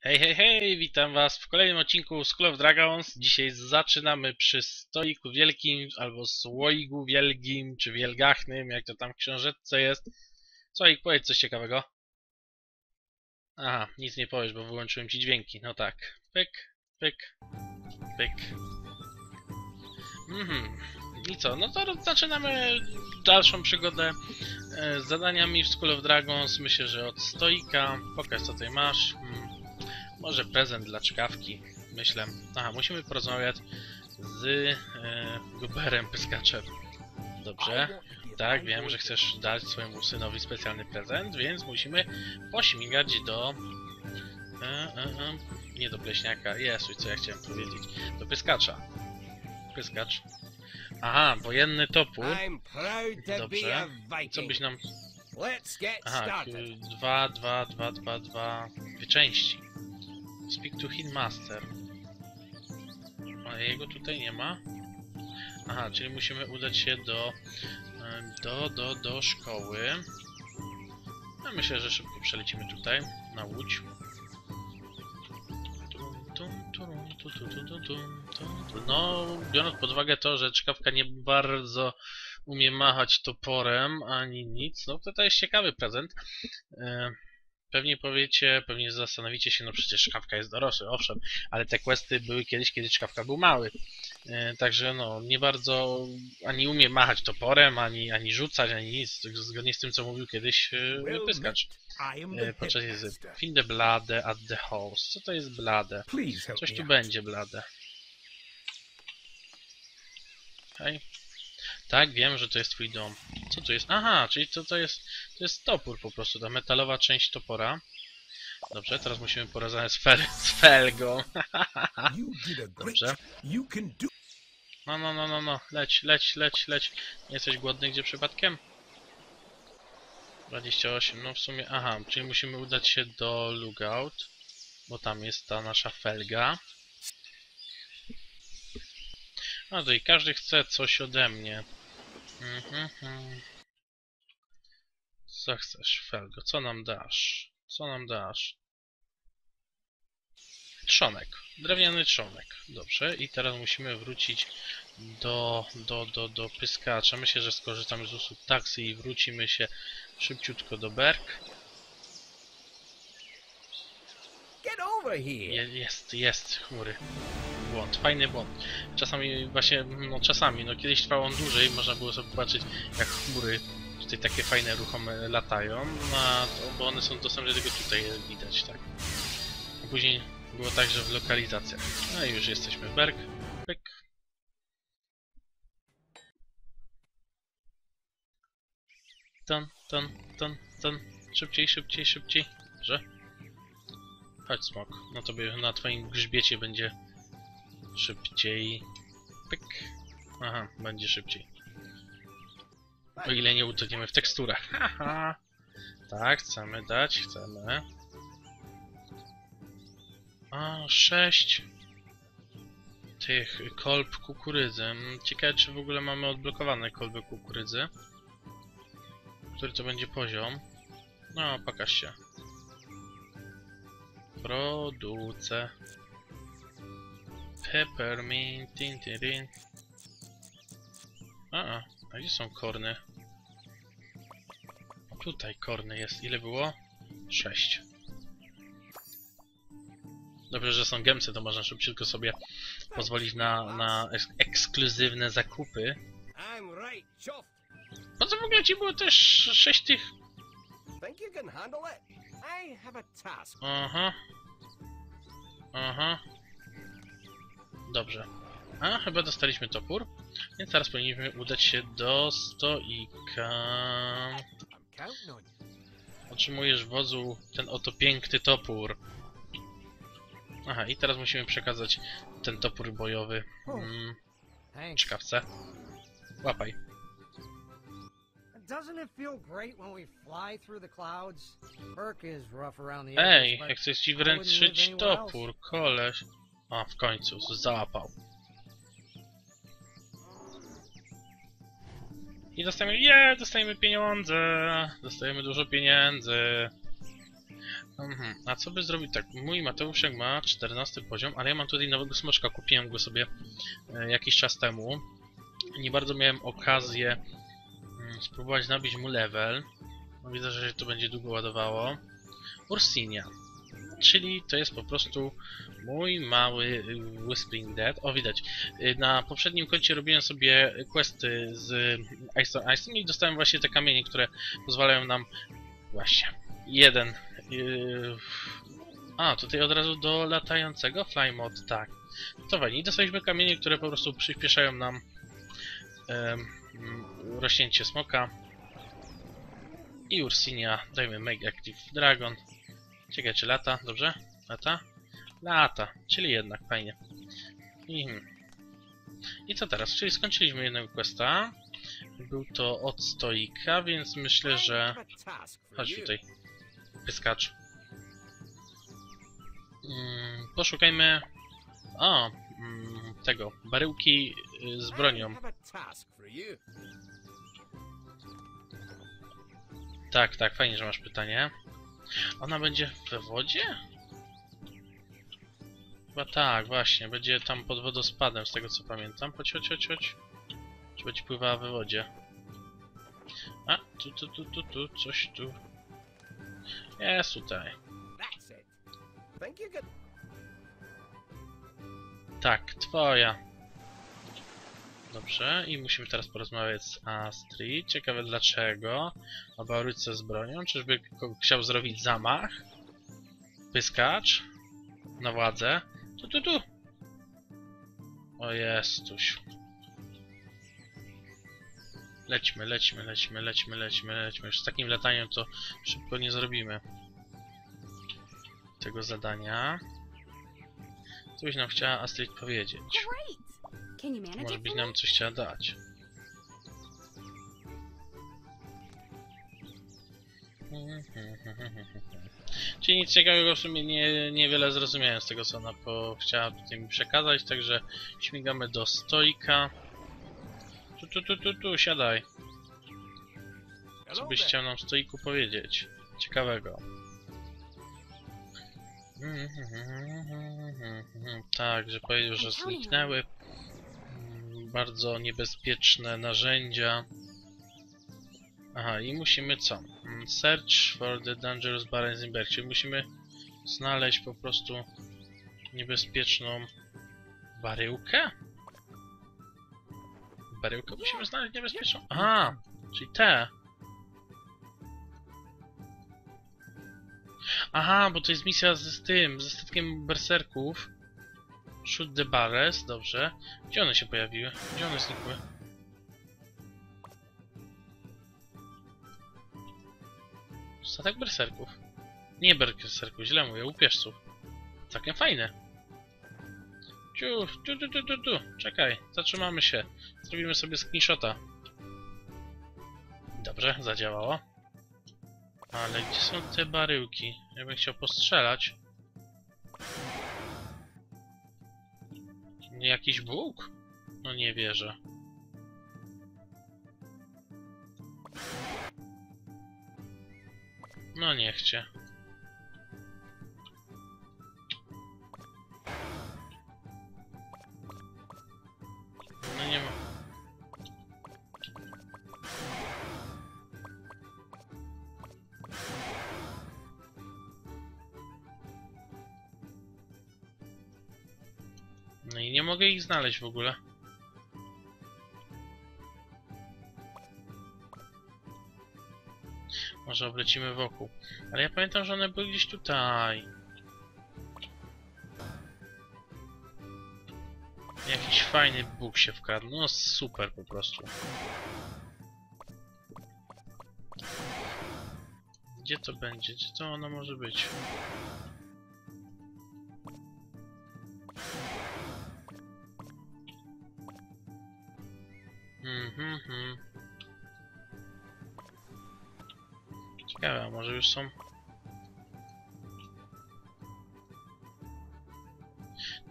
Hej, hej, hej, witam was w kolejnym odcinku School of Dragons. Dzisiaj zaczynamy przy stoiku wielkim, albo słoiku wielkim, czy wielgachnym, jak to tam w książeczce jest. Słoik, powiedz coś ciekawego. Aha, nic nie powiesz, bo wyłączyłem ci dźwięki. No tak. Pyk, pyk, pyk. Mhm. I co? No to zaczynamy dalszą przygodę e, z zadaniami w School of Dragons. Myślę, że od stoika. Pokaż co tutaj masz. Mm. Może prezent dla czkawki, myślę. Aha, musimy porozmawiać z e, Guberem Pyskaczem. Dobrze. Tak, wiem, że chcesz dać swojemu synowi specjalny prezent, więc musimy pośmigać do... E, e, e, nie do Pleśniaka, Jezu, co ja chciałem powiedzieć. Do Pyskacza. Pyskacz. Aha, wojenny topór. Dobrze. Co byś nam... Aha, started. y, dwa, dwa, dwa, dwa, dwa... Dwie części. Speak to Hitmaster. A jego tutaj nie ma? Aha, czyli musimy udać się do... do, do, do szkoły. No myślę, że szybko przelecimy tutaj, na łódź. No, biorąc pod uwagę to, że czkawka nie bardzo umie machać toporem, ani nic, no to to jest ciekawy prezent. Pewnie powiecie, pewnie zastanowicie się, no przecież szkawka jest dorosły, owszem, ale te questy były kiedyś, kiedy szkawka był mały. E, Także no, nie bardzo ani umie machać toporem, ani, ani rzucać, ani nic, zgodnie z tym, co mówił kiedyś e, Pyskacz. E, Podczas headmaster. Find the blade at the house. Co to jest blade? Coś tu będzie blade. Hej. Tak, wiem, że to jest twój dom. Co tu jest? Aha, czyli to, to jest to jest topór po prostu, ta metalowa część topora. Dobrze, teraz musimy porozmawiać z, fel z felgą. A Dobrze. No, no, no, no, no. Leć, leć, leć, leć. Nie jesteś głodny gdzie przypadkiem? 28, no w sumie, aha, czyli musimy udać się do Lookout, bo tam jest ta nasza felga. No to i każdy chce coś ode mnie. Mhm, mhm. Co chcesz, Felgo? Co nam dasz? Co nam dasz? Trzonek. Drewniany trzonek. Dobrze. I teraz musimy wrócić do, do, do, do pyskacza. Myślę, że skorzystamy z usług taksy i wrócimy się szybciutko do Berg. Over here. Je, jest, jest chmury. Błąd, fajny błąd. Czasami właśnie, no czasami, no kiedyś trwał on dłużej, można było sobie popatrzeć jak chmury tutaj takie fajne ruchome latają, no, a to, bo one są dostępne tylko tutaj widać, tak. A później było także w lokalizacjach. No i już jesteśmy w Berg. Pyk. Ton, ton, ton, ton. Szybciej, szybciej, szybciej. Że? Chodź smok. No tobie na twoim grzbiecie będzie szybciej. Pyk. Aha, będzie szybciej. O ile nie utoniemy w teksturach. Haha. Tak, chcemy dać, chcemy. A, sześć tych kolb kukurydzy. Ciekawe, czy w ogóle mamy odblokowane kolby kukurydzy. Który to będzie poziom? No, pokaż się. Produce. Peppermint. Tin, tin, tin. A, a, a gdzie są korny? Tutaj korny jest. Ile było? Sześć. Dobrze, że są gemsy, to można szybciutko sobie pozwolić na, na eks ekskluzywne zakupy. Po co w ogóle ci było też sześć tych... I have a task. Aha. Aha. Dobrze. A, chyba dostaliśmy topór. Więc teraz powinniśmy udać się do stoika. Otrzymujesz wodzu ten oto piękny topór. Aha, i teraz musimy przekazać ten topór bojowy mm, czkawce. Łapaj. Doesn't it feel great when we fly through the clouds? Burke is rough around the Ej, but jak chcesz ci wręczyć topór, koleś. A, w końcu, załapał. I dostajemy, je, dostajemy pieniądze, dostajemy dużo pieniędzy. Mhm. A co by zrobić tak? Mój Mateuszek ma 14 poziom, ale ja mam tutaj nowego smoczka. Kupiłem go sobie e, jakiś czas temu. Nie bardzo miałem okazję spróbować nabić mu level. No, widzę, że się to będzie długo ładowało. Ursinia. Czyli to jest po prostu mój mały y, Whispering Dead. O, widać. Y, Na poprzednim koncie robiłem sobie questy z Ice on Ice i dostałem właśnie te kamienie, które pozwalają nam właśnie jeden. A, tutaj od razu do latającego fly mod, tak. To fajnie. I dostaliśmy kamienie, które po prostu przyspieszają nam mm, rośnięcie smoka. I Ursinia, dajmy Make Active Dragon. Ciekawe czy lata, dobrze? Lata? Lata, czyli jednak fajnie. I, I co teraz? Czyli skończyliśmy jednego questa. Był to od stoika, więc myślę, że... Chodź tutaj. Pyskacz. Mm, poszukajmy... O! Mm, tego. Baryłki y, z bronią. Tak, tak, fajnie, że masz pytanie. Ona będzie we wodzie? Chyba tak, właśnie. Będzie tam pod wodospadem, z tego co pamiętam. Chodź, chodź, chodź, chodź. Czy będzie pływała we wodzie? A, tu, tu, tu, tu, tu, coś tu. Jest tutaj. That's it. Think you. Tak, twoja. Dobrze, i musimy teraz porozmawiać z Astrid. Ciekawe dlaczego. O Bauryce z bronią. Czyżby chciał zrobić zamach? Pyskacz? Na władzę? Tu, tu, tu! O Jestuś. Lećmy, lećmy, lećmy, lećmy, lećmy, lećmy. Już z takim lataniem to szybko nie zrobimy tego zadania. Co byś nam chciała Astrid powiedzieć? Może me? nam coś chciała dać. Czyli nic ciekawego w sumie nie, niewiele zrozumiałem z tego co ona po, chciała tutaj mi przekazać, także śmigamy do stoika. Tu, tu, tu, tu, tu, siadaj. Co byś chciał nam stoiku powiedzieć? Ciekawego. Tak, że powiedział, że zniknęły bardzo niebezpieczne narzędzia. Aha, i musimy co? Mm, Search for the dangerous barrels in czyli musimy znaleźć po prostu niebezpieczną baryłkę? Baryłkę musimy znaleźć niebezpieczną? Aha, czyli te. Aha, bo to jest misja z, z tym, ze statkiem berserków. Shoot the barrels, dobrze. Gdzie one się pojawiły? Gdzie one znikły? Statek berserków. Nie berserków, źle mówię, łupieżców. Całkiem fajne. Ciu, tu, tu, tu, tu, tu. Czekaj, zatrzymamy się. Zrobimy sobie screenshota. Dobrze, zadziałało. Ale gdzie są te baryłki? Ja bym chciał postrzelać. Jakiś Bóg? No nie wierzę. No nie chcę. Nie mogę ich znaleźć w ogóle. Może oblecimy wokół. Ale ja pamiętam, że one były gdzieś tutaj. Jakiś fajny Bóg się wkradł. No super po prostu. Gdzie to będzie? Gdzie to ono może być? Mhm, mhm. Ciekawe, a może już są...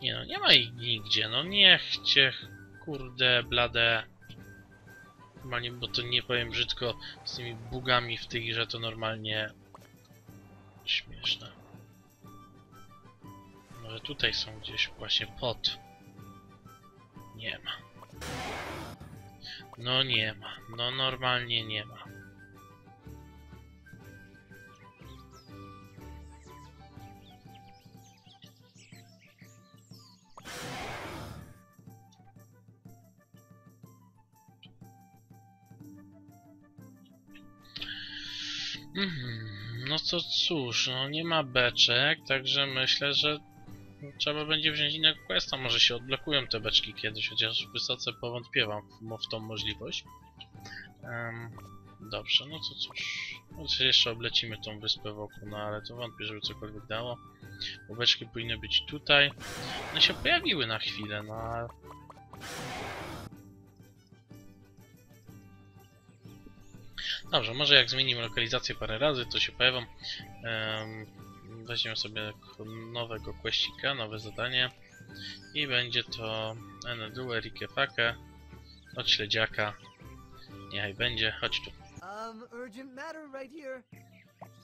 Nie no, nie ma ich nigdzie, no niechcie, kurde, blade. Normalnie, bo to nie powiem brzydko, z tymi bugami w tej grze to normalnie... Śmieszne. tutaj są gdzieś właśnie pod. Nie ma. No nie ma. No normalnie nie ma. Mhm. No to cóż, no nie ma beczek, także myślę, że trzeba będzie wziąć innego questa. Może się odblokują te beczki kiedyś, chociaż wysoce powątpiewam w, w tą możliwość. Em, dobrze, no to cóż. No jeszcze oblecimy tą wyspę wokół, no ale to wątpię, żeby cokolwiek dało. Bo beczki powinny być tutaj. One się pojawiły na chwilę, no ale... Dobrze, może jak zmienimy lokalizację parę razy, to się pojawią. Em, weźmiemy sobie nowego questika, nowe zadanie. I będzie to Enedue Rikefake od śledziaka. Niechaj będzie, chodź tu. Um.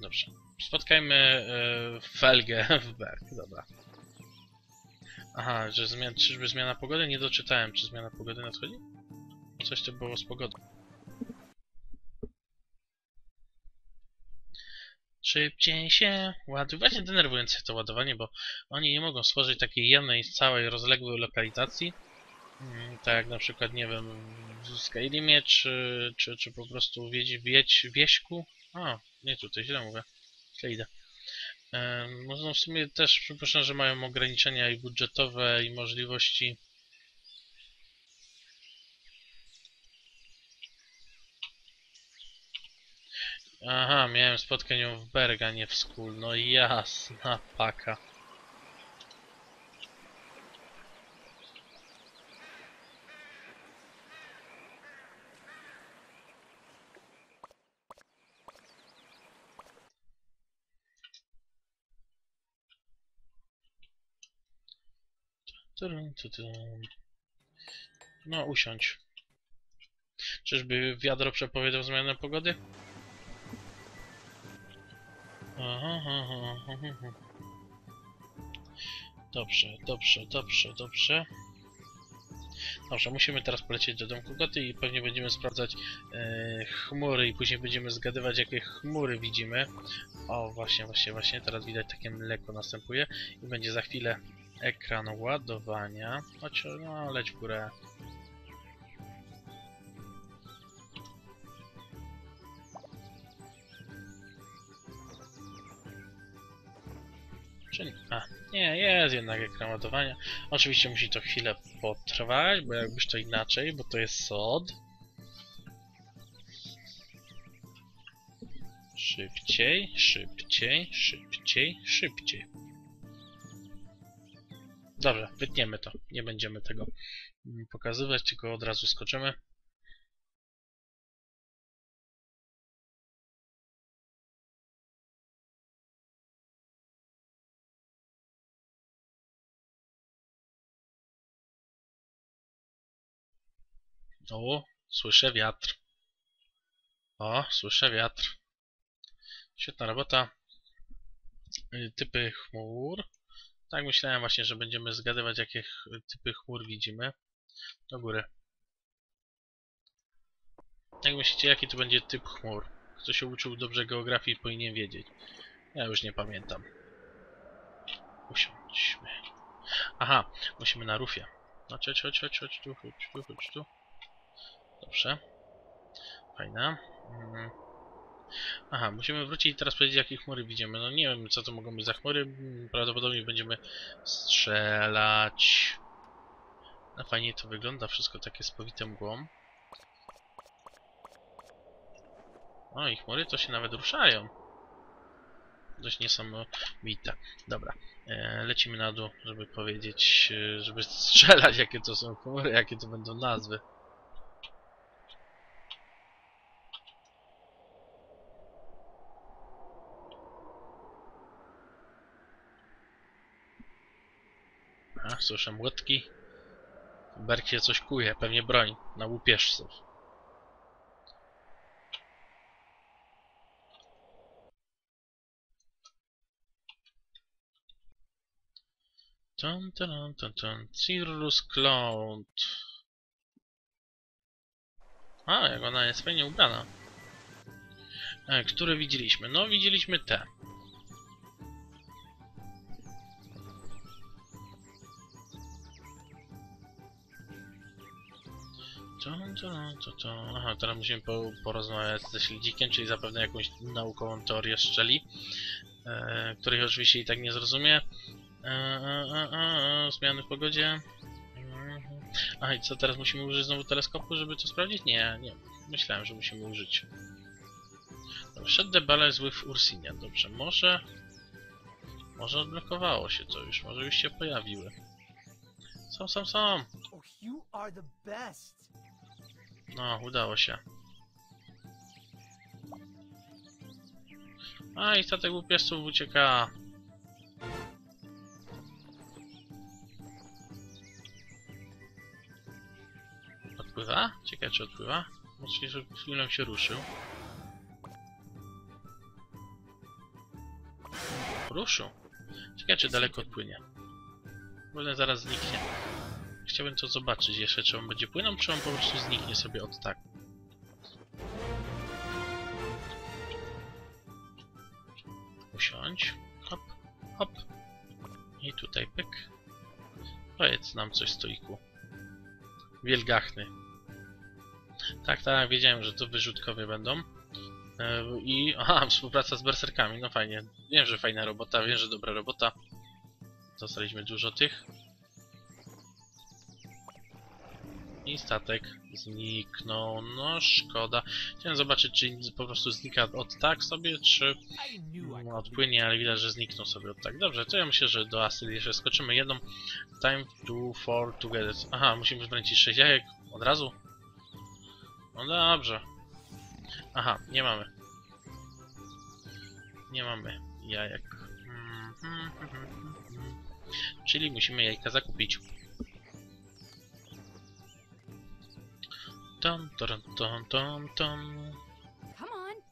Dobrze. Spotkajmy e, Felgę w Berg, dobra. Aha, że zmian, czyżby zmiana pogody? Nie doczytałem, czy zmiana pogody nadchodzi? Coś to było z pogodą. Szybciej się ładuj. Właśnie denerwujące to ładowanie, bo oni nie mogą stworzyć takiej jednej, całej, rozległej lokalizacji. Mm, Tak jak na przykład, nie wiem, w Skyrimie, czy, czy, czy po prostu wiedź, wiedź, wieśku. A, nie tutaj, źle mówię. Źle idę. No w sumie też przypuszczam, że mają ograniczenia i budżetowe, i możliwości. Aha, miałem spotkać ją w Berg, a nie w Skull. No jasna paka. No, usiądź. Czyżby wiadro przepowiedział zmianę pogody? Dobrze, dobrze, dobrze, dobrze. Dobrze, musimy teraz polecieć do domku Goty i pewnie będziemy sprawdzać e, chmury i później będziemy zgadywać jakie chmury widzimy. O, właśnie, właśnie, właśnie, teraz widać takie mleko następuje i będzie za chwilę ekran ładowania. Chodź, no, leć w górę. Czy? A, nie, jest jednak ekran ładowania. Oczywiście musi to chwilę potrwać, bo jakbyś to inaczej, bo to jest SOD. Szybciej, szybciej, szybciej, szybciej. Dobrze, wytniemy to. Nie będziemy tego mm, pokazywać, tylko od razu skoczymy. O, słyszę wiatr. O, słyszę wiatr. Świetna robota. Y, Typy chmur. Tak myślałem właśnie, że będziemy zgadywać jakie typy chmur widzimy. Do góry. Jak myślicie, jaki to będzie typ chmur? Kto się uczył dobrze geografii powinien wiedzieć. Ja już nie pamiętam. Usiądźmy. Aha, musimy na rufie. No chodź, chodź, chodź, chodź tu, chodź tu, chodź tu. Dobrze. Fajne. Mm. Aha, musimy wrócić i teraz powiedzieć, jakie chmury widzimy. No nie wiem, co to mogą być za chmury. Prawdopodobnie będziemy strzelać. No fajnie to wygląda, wszystko takie spowite mgłą. O, i chmury to się nawet ruszają. Dość niesamowite. Dobra, e, lecimy na dół, żeby powiedzieć, e, żeby strzelać, jakie to są chmury, jakie to będą nazwy. A, słyszę młotki. Berk się coś kuje, pewnie broń na łupieżców. Tun, tun, tun, tun. Cirrus Cloud. A, jak ona jest fajnie ubrana. E, które widzieliśmy? No, widzieliśmy te. Aha, teraz musimy po, porozmawiać ze śledzikiem, czyli zapewne jakąś naukową teorię szczeli, e, której oczywiście i tak nie zrozumie. E, e, e, e, zmiany w pogodzie. Mhm. A i co, teraz musimy użyć znowu teleskopu, żeby to sprawdzić? Nie, nie. Myślałem, że musimy użyć. Shut the balance with Ursinia. Dobrze, może... Może odblokowało się to już, może już się pojawiły. Są, są, są! Oh, you are the best. No, udało się. A i statek łupieżców ucieka. Odpływa? Ciekawe czy odpływa? Że chwilę się ruszył. Ruszył. Ciekawe czy daleko odpłynie. Bo zaraz zniknie. Chciałbym to zobaczyć jeszcze, czy on będzie płynął, czy on po prostu zniknie sobie od tak. Usiądź. Hop, hop. I tutaj pyk. Powiedz nam coś, stoiku. Wielgachny. Tak, tak, wiedziałem, że to wyrzutkowie będą. E, I, aha, współpraca z berserkami, no fajnie. Wiem, że fajna robota, wiem, że dobra robota. Dostaliśmy dużo tych. I statek zniknął. No szkoda. Chciałem zobaczyć, czy po prostu znika od tak sobie, czy no, odpłynie, ale widać, że zniknął sobie od tak. Dobrze, to ja myślę, że do Astrid jeszcze skoczymy jedną. Time to for together. Aha, musimy zwrócić 6 jajek od razu. No dobrze. Aha, nie mamy. Nie mamy jajek. Mhm, mhm, mhm. Czyli musimy jajka zakupić.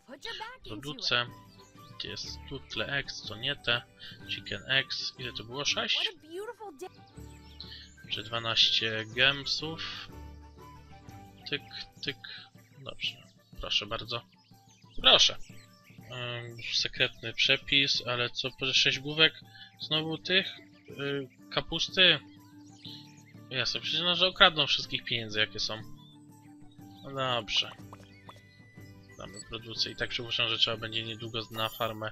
Put your back into it. Produce. Gdzie jest tutle X, to nie te. Chicken X. Ile to było? 6? What a beautiful day. Czy 12 gemsów? Tyk, tyk. Dobrze. Proszę bardzo. Proszę. Ym, sekretny przepis, ale co, po 6 główek? Znowu tych? Yy, kapusty? Jasne, przecież no, że okradną wszystkich pieniędzy, jakie są. No dobrze. Damy produkcję. I tak przypuszczam, że trzeba będzie niedługo na farmę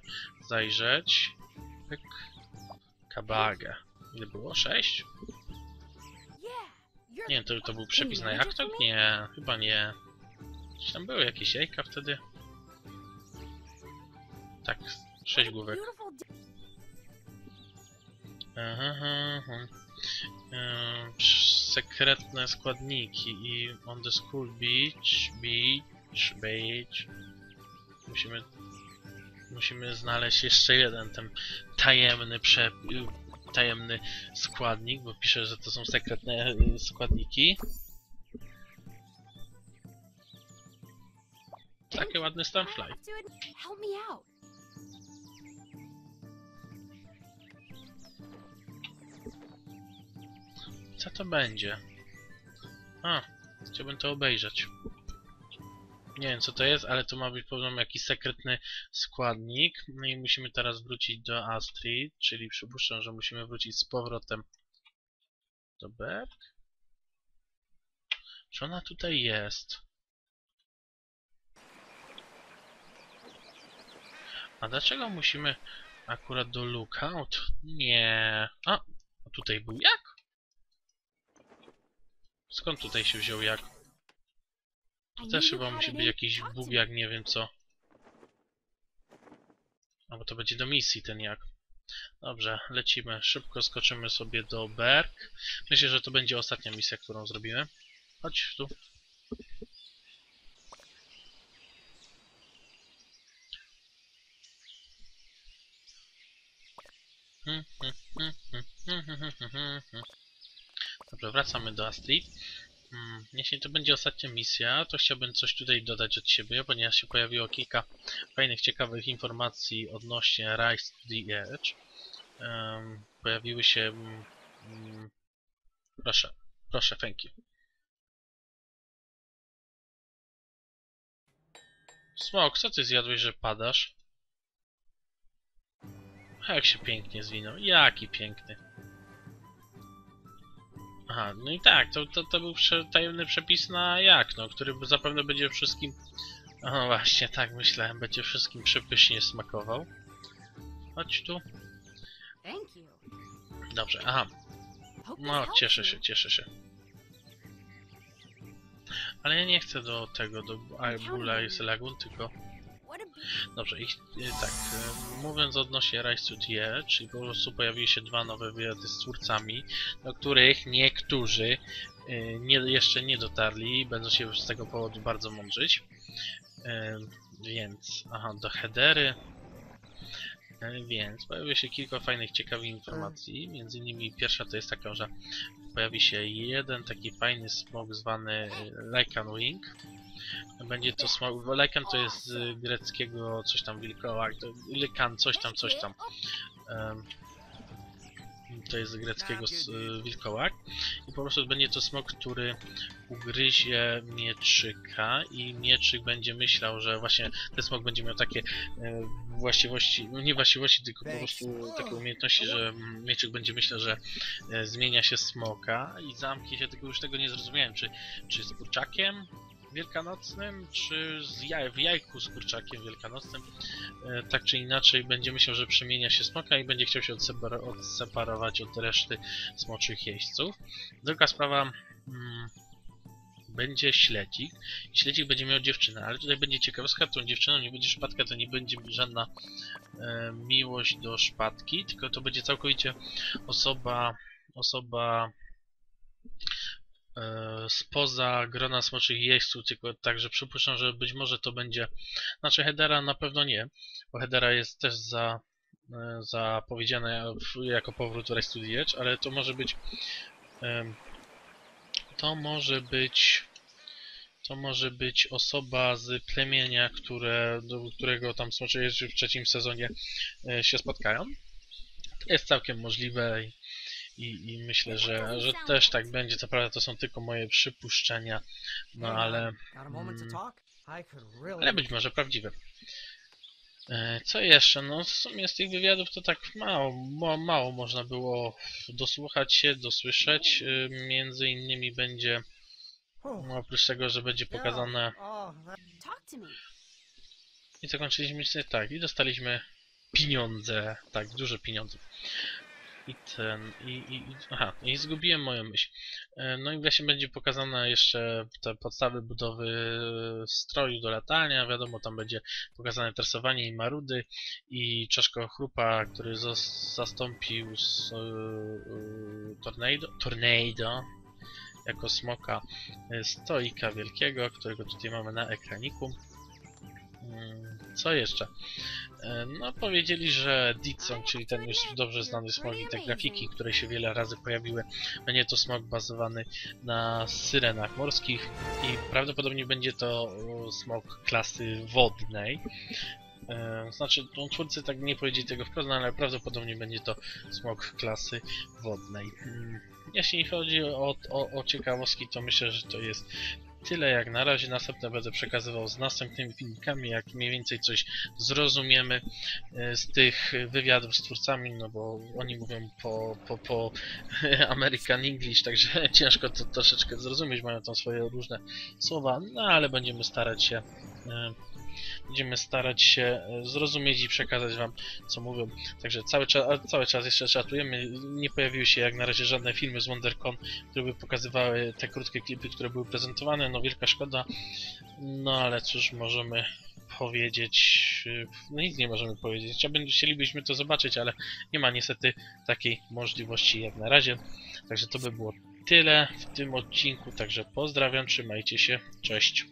zajrzeć. Pyk. Kabagę. Ile było? 6? Yeah, you're Nie to, to był przepis na me? Nie, chyba nie. Czy tam były jakieś jajka wtedy? Tak, 6 What a główek. Aha, aha, aha. Sekretne składniki i on the school beach, beach, beach. Musimy, musimy znaleźć jeszcze jeden ten tajemny prze, tajemny składnik, bo pisze, że to są sekretne y, składniki. Taki ładny I stunfly. Help me out. Co to będzie? A, chciałbym to obejrzeć. Nie wiem co to jest, ale to ma być podobno jakiś sekretny składnik. No i musimy teraz wrócić do Astrid, czyli przypuszczam, że musimy wrócić z powrotem do Berg. Czy ona tutaj jest? A dlaczego musimy akurat do Lookout? Nie. A tutaj był jak? Skąd tutaj się wziął jak? To też chyba musi być jakiś me. jak nie wiem co. A bo to będzie do misji ten jak. Dobrze, lecimy. Szybko skoczymy sobie do Berg. Myślę, że to będzie ostatnia misja, którą zrobimy. Chodź tu. Dobrze, wracamy do Astrid. Mm, Jeśli to będzie ostatnia misja, to chciałbym coś tutaj dodać od siebie, ponieważ się pojawiło kilka fajnych, ciekawych informacji odnośnie Rise to the Edge. Em, pojawiły się mm, Proszę, proszę, thank you. Smok, co ty zjadłeś, że padasz? Jak się pięknie zwinął. Jaki piękny. Aha, no i tak, to, to, to był prze, tajemny przepis na jak, no, który zapewne będzie wszystkim... O właśnie, tak myślałem, będzie wszystkim przepysznie smakował. Chodź tu. Dobrze, aha, no cieszę się, cieszę się. Ale ja nie chcę do tego, do Bula i Lagun, tylko... Dobrze, ich, e, tak, e, mówiąc odnośnie Rise to the czyli po prostu pojawiły się dwa nowe wyjazdy z twórcami, do których niektórzy e, nie, jeszcze nie dotarli, będą się z tego powodu bardzo mądrzyć. Więc, aha, do headery. Więc pojawiło się kilka fajnych, ciekawych informacji. Między innymi pierwsza to jest taka, że pojawi się jeden taki fajny smok zwany Lycan Wing. Będzie to smok. Lycan to jest z greckiego coś tam wilkołak. Lycan, coś tam, coś tam. Em, to jest z greckiego wilkołak. I po prostu będzie to smok, który ugryzie mieczyka i mieczyk będzie myślał, że właśnie ten smok będzie miał takie e, właściwości, no nie właściwości, tylko po prostu takie umiejętności, że mieczyk będzie myślał, że e, zmienia się smoka i zamknie się, tylko już tego nie zrozumiałem, czy, czy z kurczakiem wielkanocnym, czy jaj, w jajku z kurczakiem wielkanocnym, e, tak czy inaczej będzie myślał, że przemienia się smoka i będzie chciał się odsepar- odseparować od reszty smoczych jeźdźców. Druga sprawa, mm, będzie śledzik. Śledzik będzie miał dziewczynę, ale tutaj będzie ciekawostka, tą dziewczyną nie będzie szpatka, to nie będzie żadna e, miłość do szpatki, tylko to będzie całkowicie osoba, osoba spoza grona smoczych jeźdźców, tylko także przypuszczam, że być może to będzie, znaczy Hedera na pewno nie, bo Hedera jest też za e, zapowiedziane jako powrót Rise to the Edge, ale to może być em, to może być to może być osoba z plemienia, które, do którego tam smocze jeździ w trzecim sezonie e, się spotkają. To jest całkiem możliwe i, i myślę, że, że też tak będzie. Co prawda to są tylko moje przypuszczenia, no ale, mm, ale być może prawdziwe. E, Co jeszcze? No w sumie z tych wywiadów to tak mało, ma, mało można było dosłuchać się, dosłyszeć. E, Między innymi będzie, no, oprócz tego, że będzie pokazane Oh. I zakończyliśmy się tak, i dostaliśmy pieniądze, tak, duże pieniądze. I ten, i, i, aha, i zgubiłem moją myśl. E, No i właśnie będzie pokazane jeszcze te podstawy budowy stroju do latania, wiadomo, tam będzie pokazane tresowanie i marudy i czaszko chrupa, który zas- zastąpił z, e, e, Tornado, Tornado jako smoka e, stoika wielkiego, którego tutaj mamy na ekraniku. Mm, Co jeszcze? E, No, powiedzieli, że Ditsong, czyli ten już dobrze znany smog i te grafiki, które się wiele razy pojawiły, będzie to smog bazowany na syrenach morskich i prawdopodobnie będzie to smog klasy wodnej. E, Znaczy, twórcy tak nie powiedzieli tego wprost, no, ale prawdopodobnie będzie to smog klasy wodnej. Mm, Jeśli chodzi o, o, o ciekawostki, to myślę, że to jest tyle jak na razie. Następne będę przekazywał z następnymi filmikami, jak mniej więcej coś zrozumiemy e, z tych wywiadów z twórcami, no bo oni mówią po, po, po American English, także ciężko to troszeczkę zrozumieć, mają tam swoje różne słowa, no ale będziemy starać się e, będziemy starać się e, zrozumieć i przekazać wam co mówią. Także cały czas, cały czas jeszcze czatujemy. Nie pojawiły się jak na razie żadne filmy z WonderCon, które by pokazywały te krótkie klipy, które były prezentowane. No wielka szkoda. No ale cóż możemy powiedzieć. No nic nie możemy powiedzieć. Chcielibyśmy to zobaczyć, ale nie ma niestety takiej możliwości jak na razie. Także to by było tyle w tym odcinku. Także pozdrawiam, trzymajcie się. Cześć.